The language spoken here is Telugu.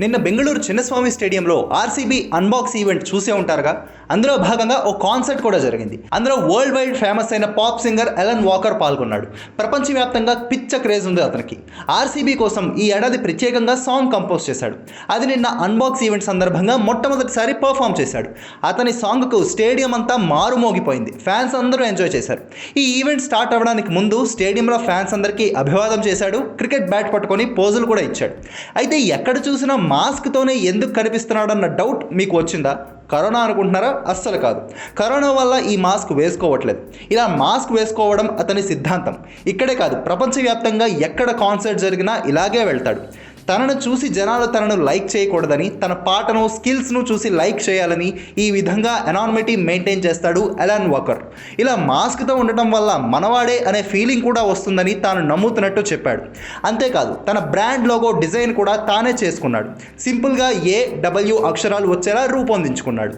నిన్న బెంగళూరు చిన్నస్వామి స్టేడియంలో ఆర్సీబీ అన్బాక్స్ ఈవెంట్ చూసే ఉంటారుగా. అందులో భాగంగా ఓ కాన్సర్ట్ కూడా జరిగింది. అందులో వరల్డ్ వైడ్ ఫేమస్ అయిన పాప్ సింగర్ ఎలన్ వాకర్ పాల్గొన్నాడు. ప్రపంచవ్యాప్తంగా పిచ్చ క్రేజ్ ఉంది అతనికి. ఆర్సీబీ కోసం ఈ ఏడాది ప్రత్యేకంగా సాంగ్ కంపోజ్ చేశాడు. అది నిన్న అన్బాక్స్ ఈవెంట్ సందర్భంగా మొట్టమొదటిసారి పర్ఫామ్ చేశాడు. అతని సాంగ్కు స్టేడియం అంతా మారుమోగిపోయింది. ఫ్యాన్స్ అందరూ ఎంజాయ్ చేశారు. ఈ ఈవెంట్ స్టార్ట్ అవ్వడానికి ముందు స్టేడియంలో ఫ్యాన్స్ అందరికీ అభివాదం చేశాడు. క్రికెట్ బ్యాట్ పట్టుకొని పోజులు కూడా ఇచ్చాడు. అయితే ఎక్కడ చూసినా మాస్క్తోనే ఎందుకు కనిపిస్తున్నాడన్న డౌట్ మీకు వచ్చిందా? కరోనా అనుకుంటున్నారా? అస్సలు కాదు. కరోనా వల్ల ఈ మాస్క్ వేసుకోవట్లేదు. ఇలా మాస్క్ వేసుకోవడం అతని సిద్ధాంతం. ఇక్కడే కాదు ప్రపంచవ్యాప్తంగా ఎక్కడ కాన్సర్ట్ జరిగినా ఇలాగే వెళ్తాడు. తనను చూసి జనాలు తనను లైక్ చేయకూడదని తన పాటను స్కిల్స్ను చూసి లైక్ చేయాలని ఈ విధంగా ఎనానిమిటీ మెయింటైన్ చేస్తాడు ఎలాన్ వాకర్ ఇలా మాస్క్తో ఉండటం వల్ల మనవాడే అనే ఫీలింగ్ కూడా వస్తుందని తాను నమ్ముతున్నట్టు చెప్పాడు. అంతేకాదు తన బ్రాండ్ లోగో డిజైన్ కూడా తానే చేసుకున్నాడు. సింపుల్గా ఏ డబ్ల్యూ అక్షరాలు వచ్చేలా రూపొందించుకున్నాడు.